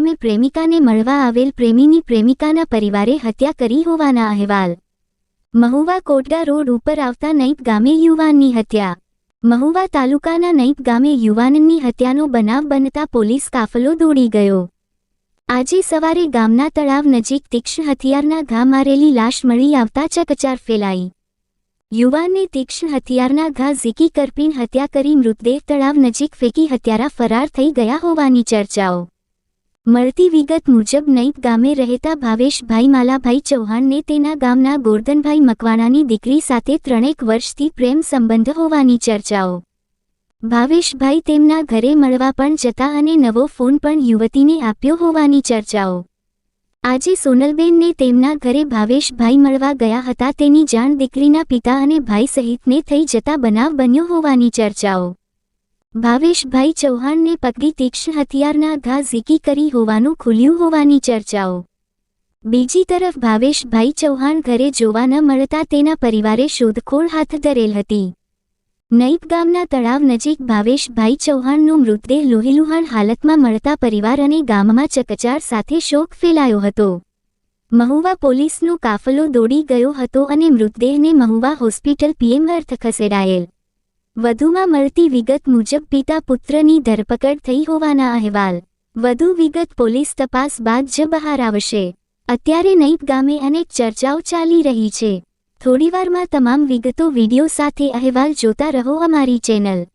ગામે પ્રેમિકાને મળવા આવેલ પ્રેમીની પ્રેમિકાના પરિવારે હત્યા કરી હોવાના અહેવાલ. મહુવા કોટડા રોડ ઉપર આવતા નૈપ ગામે યુવાનની હત્યા. મહુવા તાલુકાના નૈપ ગામે યુવાનની હત્યાનો બનાવ બનતા પોલીસ કાફલો દોડી ગયો. આજે સવારે ગામના તળાવ નજીક તીક્ષ્ણ હથિયારના ઘા મારેલી લાશ મળી આવતા ચકચાર ફેલાઈ. યુવાનને તીક્ષ્ણ હથિયારના ઘા ઝીકી કરપીન હત્યા કરી મૃતદેહ તળાવ નજીક ફેંકી હત્યારા ફરાર થઈ ગયા હોવાની ચર્ચાઓ. મળતી વિગત મુજબ નૈપ ગામે રહેતા ભાવેશભાઈ માલાભાઈ ચૌહાણને તેના ગામના ગોરધનભાઈ મકવાણાની દીકરી સાથે ત્રણેક વર્ષથી પ્રેમ સંબંધ હોવાની ચર્ચાઓ. ભાવેશભાઈ તેમના ઘરે મળવા પણ જતા અને નવો ફોન પણ યુવતીને આપ્યો હોવાની ચર્ચાઓ. આજે સોનલબેનને તેમના ઘરે ભાવેશભાઈ મળવા ગયા હતા તેની જાણ દીકરીના પિતા અને ભાઈ સહિતને થઈ જતા બનાવ બન્યો હોવાની ચર્ચાઓ. ભાવેશભાઈ ચૌહાણને પકડી તીક્ષ્ણ હથિયારના ઘા ઝીકી કરી હોવાનું ખુલ્યું હોવાની ચર્ચાઓ. બીજી તરફ ભાવેશભાઈ ચૌહાણ ઘરે જોવા ન મળતા તેના પરિવારે શોધખોળ હાથ ધરેલ હતી. નૈપ ગામના તળાવ નજીક ભાવેશભાઈ ચૌહાણનું મૃતદેહ લોહીલુહાણ હાલતમાં મળતા પરિવાર અને ગામમાં ચકચાર સાથે શોક ફેલાયો હતો. મહુવા પોલીસનો કાફલો દોડી ગયો હતો અને મૃતદેહને મહુવા હોસ્પિટલ પીએમ અર્થ ખસેડાયેલ. વધુમાં મળતી વિગત મુજબ પિતા પુત્રની ધરપકડ થઈ હોવાના અહેવાલ. વધુ વિગત પોલીસ તપાસ બાદ જ બહાર આવશે. અત્યારે નૈપ ગામે અનેક ચર્ચાઓ ચાલી રહી છે. થોડીવારમાં તમામ વિગતો વિડિયો સાથે અહેવાલ જોતા રહો અમારી ચેનલ.